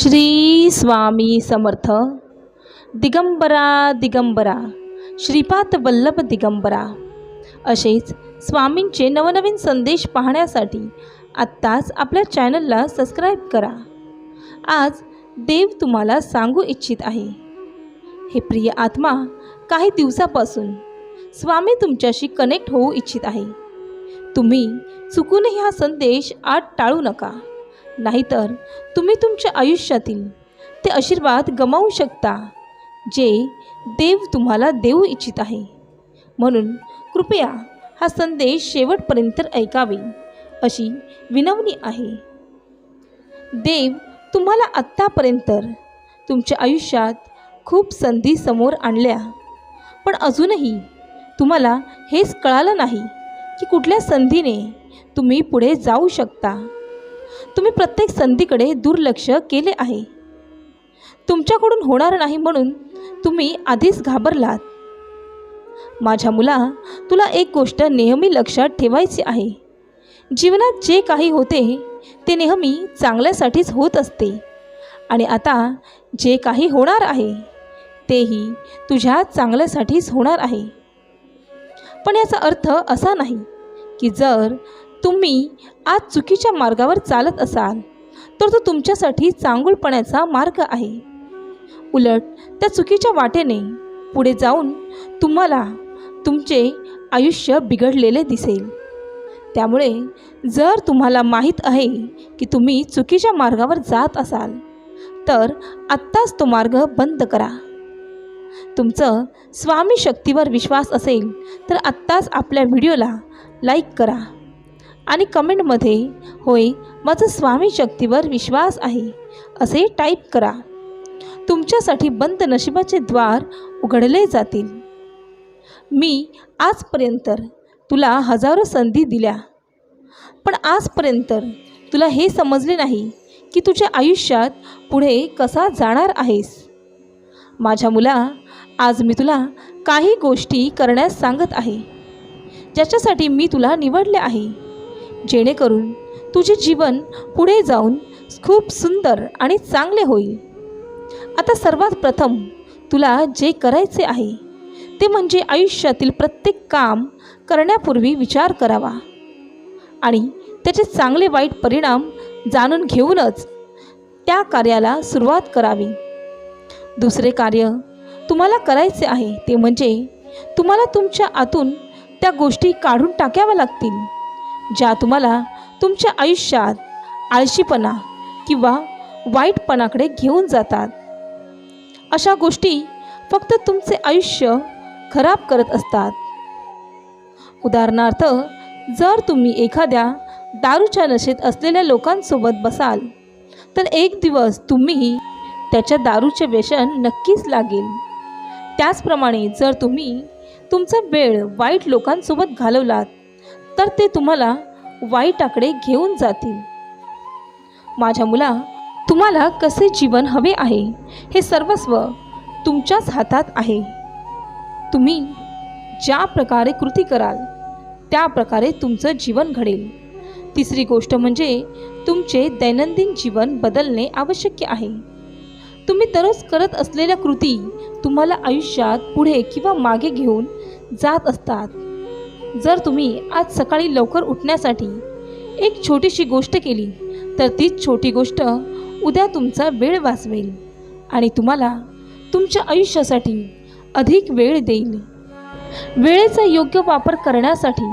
श्री स्वामी समर्थ. दिगंबरा दिगंबरा. श्रीपाद वल्लभ दिगंबरा. असेच स्वामींचे नवनवीन संदेश पाहण्यासाठी आत्ताच आपल्या चॅनलला सबस्क्राईब करा. आज देव तुम्हाला सांगू इच्छित आहे. हे प्रिय आत्मा काही दिवसापासून स्वामी तुमच्याशी कनेक्ट होऊ इच्छित आहे. तुम्ही चुकूनही हा संदेश आत टाळू नका. नाहीतर तुम्ही तुमच्या आयुष्यातील ते आशीर्वाद गमावू शकता जे देव तुम्हाला देऊ इच्छित आहे. म्हणून कृपया हा संदेश शेवटपर्यंत ऐकावे अशी विनवणी आहे. देव तुम्हाला आत्तापर्यंत तुमच्या आयुष्यात खूप संधी समोर आणल्या पण अजूनही तुम्हाला हेच कळालं नाही की कुठल्या संधीने तुम्ही पुढे जाऊ शकता. तुम्ही प्रत्येक संधीकडे दुर्लक्ष केले आहे. तुमच्याकडून होणार नाही म्हणून तुम्ही आधीच घाबरलात. माझ्या मुला तुला एक गोष्ट नेहमी लक्षात ठेवायची आहे. जीवनात जे काही होते ते नेहमी चांगल्यासाठीच होत असते. आणि आता जे काही होणार आहे तेही तुझ्या चांगल्यासाठीच होणार आहे. पण याचा अर्थ असा नाही की जर तुम्ही आज चुकीच्या मार्गावर चालत असाल तर तो तुमच्यासाठी चांगुलपणाचा मार्ग आहे. उलट त्या चुकीच्या वाटेने पुढे जाऊन तुम्हाला तुमचे आयुष्य बिघडलेले दिसेल. त्यामुळे जर तुम्हाला माहीत आहे की तुम्ही चुकीच्या मार्गावर जात असाल तर आत्ताच तो मार्ग बंद करा. तुमचं स्वामी शक्तीवर विश्वास असेल तर आत्ताच आपल्या व्हिडिओला लाईक करा. आणि कमेंटमध्ये होय माझं स्वामी शक्तीवर विश्वास आहे. असे टाईप करा. तुमच्यासाठी बंद नशिबाचे द्वार उघडले जातील. मी आजपर्यंत तुला हजारो संधी दिल्या. पण आजपर्यंत तुला हे समजले नाही की तुझ्या आयुष्यात पुढे कसा जाणार आहेस. माझ्या मुला आज मी तुला काही गोष्टी करण्यास सांगत आहे. ज्याच्यासाठी मी तुला निवडले आहे. जेणेकरून तुझे जीवन पुढे जाऊन खूप सुंदर आणि चांगले होईल. आता सर्वात प्रथम तुला जे करायचे आहे ते म्हणजे आयुष्यातील प्रत्येक काम करण्यापूर्वी विचार करावा. आणि त्याचे चांगले वाईट परिणाम जाणून घेऊनच त्या कार्याला सुरुवात करावी. दुसरे कार्य तुम्हाला करायचे आहे ते म्हणजे तुम्हाला तुमच्या आतून त्या गोष्टी काढून टाकाव्या लागतील. ज्या तुम्हाला तुमच्या आयुष्यात आळशीपणा किंवा वाईटपणाकडे घेऊन जातात. अशा गोष्टी फक्त तुमचे आयुष्य खराब करत असतात. उदाहरणार्थ जर तुम्ही एखाद्या दारूच्या नशेत असलेल्या लोकांसोबत बसाल तर एक दिवस तुम्हीही त्याच्या दारूचे व्यसन नक्कीच लागेल. त्याचप्रमाणे जर तुम्ही तुमचा वेळ वाईट लोकांसोबत घालवलात तर ते तुम्हाला वाईटाकडे घेऊन जातील. माझ्या मुला तुम्हाला कसे जीवन हवे आहे हे सर्वस्व तुमच्याच हातात आहे. तुम्ही ज्या प्रकारे कृती कराल त्या प्रकारे तुमचं जीवन घडेल. तिसरी गोष्ट म्हणजे तुमचे दैनंदिन जीवन बदलणे आवश्यक आहे. तुम्ही दररोज करत असलेल्या कृती तुम्हाला आयुष्यात पुढे किंवा मागे घेऊन जात असतात. जर तुम्ही आज सकाळी लवकर उठण्यासाठी एक छोटीशी गोष्ट केली तर तीच छोटी गोष्ट उद्या तुमचा वेळ वाचवेल आणि तुम्हाला तुमच्या आयुष्यासाठी अधिक वेळ देईल. वेळेचा योग्य वापर करण्यासाठी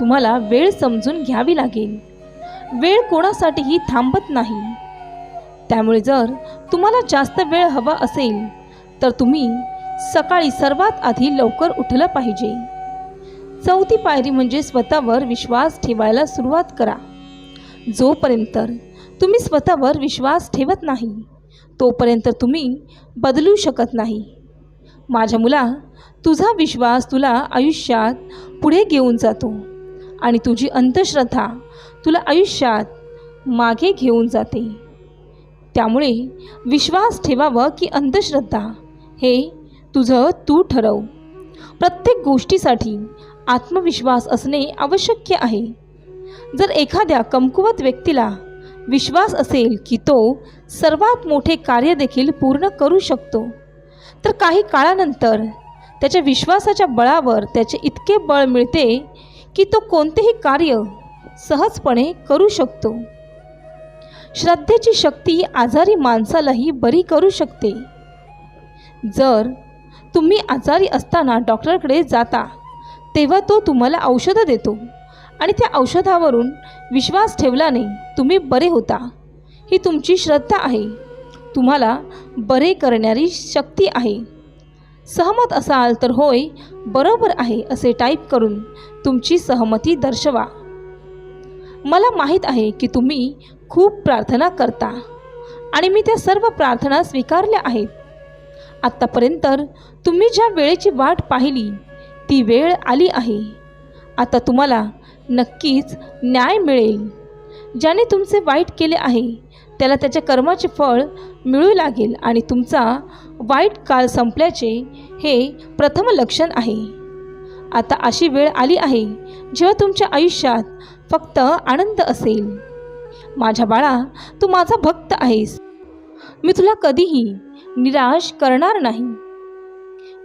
तुम्हाला वेळ समजून घ्यावी लागेल. वेळ कोणासाठीही थांबत नाही. त्यामुळे जर तुम्हाला जास्त वेळ हवा असेल तर तुम्ही सकाळी सर्वात आधी लवकर उठलं पाहिजे. चौथी पायरी म्हणजे स्वतःवर विश्वास ठेवायला सुरुवात करा. जोपर्यंत तुम्ही स्वतःवर विश्वास ठेवत नाही तोपर्यंत तुम्ही बदलू शकत नाही. माझ्या मुला तुझा विश्वास तुला आयुष्यात पुढे घेऊन जातो आणि तुझी अंधश्रद्धा तुला आयुष्यात मागे घेऊन जाते. त्यामुळे विश्वास ठेवावं की अंधश्रद्धा हे तुझं तू ठरव. प्रत्येक गोष्टीसाठी आत्मविश्वास असणे आवश्यक आहे. जर एखाद्या कमकुवत व्यक्तीला विश्वास असेल की तो सर्वात मोठे कार्य देखील पूर्ण करू शकतो तर काही काळानंतर त्याच्या विश्वासाच्या बळावर त्याचे इतके बळ मिळते की तो कोणतेही कार्य सहजपणे करू शकतो. श्रद्धेची शक्ती आजारी माणसालाही बरी करू शकते. जर तुम्ही आजारी असताना डॉक्टरकडे जाता तेव्हा तो तुम्हाला औषधं देतो. आणि त्या औषधावरून विश्वास ठेवल्याने तुम्ही बरे होता. ही तुमची श्रद्धा आहे. तुम्हाला बरे करणारी शक्ती आहे. सहमत असाल तर होय बरोबर आहे असे टाईप करून तुमची सहमती दर्शवा. मला माहीत आहे की तुम्ही खूप प्रार्थना करता आणि मी त्या सर्व प्रार्थना स्वीकारल्या आहेत. आत्तापर्यंत तुम्ही ज्या वेळेची वाट पाहिली ती वेळ आली आहे. आता तुम्हाला नक्कीच न्याय मिळेल. ज्याने तुमचे वाईट केले आहे त्याला त्याच्या कर्माचे फळ मिळू लागेल आणि तुमचा वाईट काळ संपल्याचे हे प्रथम लक्षण आहे. आता अशी वेळ आली आहे जेव्हा तुमच्या आयुष्यात फक्त आनंद असेल. माझ्या बाळा तू माझा भक्त आहेस. मी तुला कधीही निराश करणार नाही.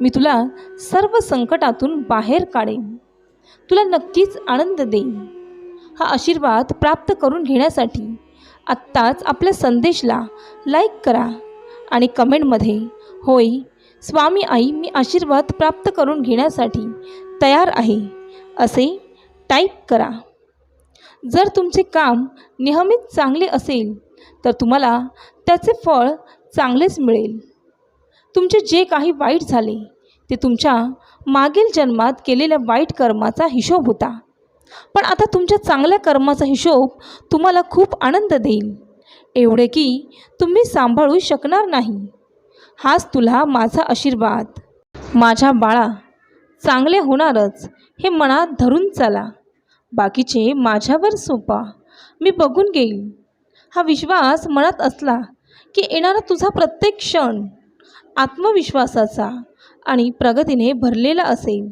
मी तुला सर्व संकटातून बाहेर काढेन. तुला नक्कीच आनंद देईन. हा आशीर्वाद प्राप्त करून घेण्यासाठी आत्ताच आपल्या संदेशला लाईक करा आणि कमेंटमध्ये होय स्वामी आई मी आशीर्वाद प्राप्त करून घेण्यासाठी तयार आहे असे टाईप करा. जर तुमचे काम नियमित चांगले असेल तर तुम्हाला त्याचे फळ चांगलेच मिळेल. तुमचे जे काही वाईट झाले ते तुमच्या मागील जन्मात केलेल्या वाईट कर्माचा हिशोब होता. पण आता तुमच्या चांगल्या कर्माचा हिशोब तुम्हाला खूप आनंद देईल. एवढे की तुम्ही सांभाळू शकणार नाही. हाच तुला माझा आशीर्वाद. माझ्या बाळा चांगले होणारच हे मनात धरून चला. बाकीचे माझ्यावर सोपा. मी बघून घेईल हा विश्वास मनात असला की येणारा तुझा प्रत्येक क्षण आत्मविश्वासाचा आणि प्रगतीने भरलेला असेल.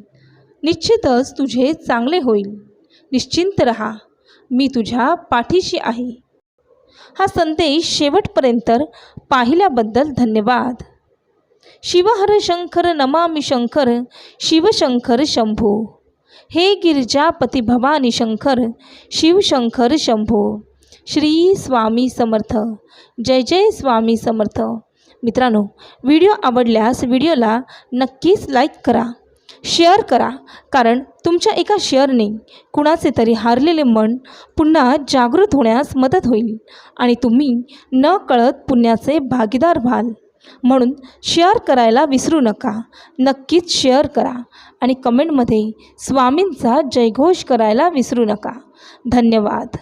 निश्चितच तुझे चांगले होईल. निश्चिंत रहा. मी तुझ्या पाठीशी आहे. हा संदेश शेवटपर्यंत पाहिल्याबद्दल धन्यवाद. शिवहर शंकर नमामि शंकर शिवशंकर शंभो. हे गिरिजापती भवानी शंकर शिवशंकर शंभो. श्री स्वामी समर्थ. जय जय स्वामी समर्थ. मित्रांनो व्हिडिओ आवडल्यास व्हिडिओला नक्कीच लाईक करा शेअर करा कारण तुमच्या एका शेअरने कुणाचे तरी हारलेले मन पुन्हा जागृत होण्यास मदत होईल आणि तुम्ही न कळत पुण्याचे भागीदार व्हाल. म्हणून शेअर करायला विसरू नका नक्कीच शेअर करा आणि कमेंटमध्ये स्वामींचा जयघोष करायला विसरू नका. धन्यवाद.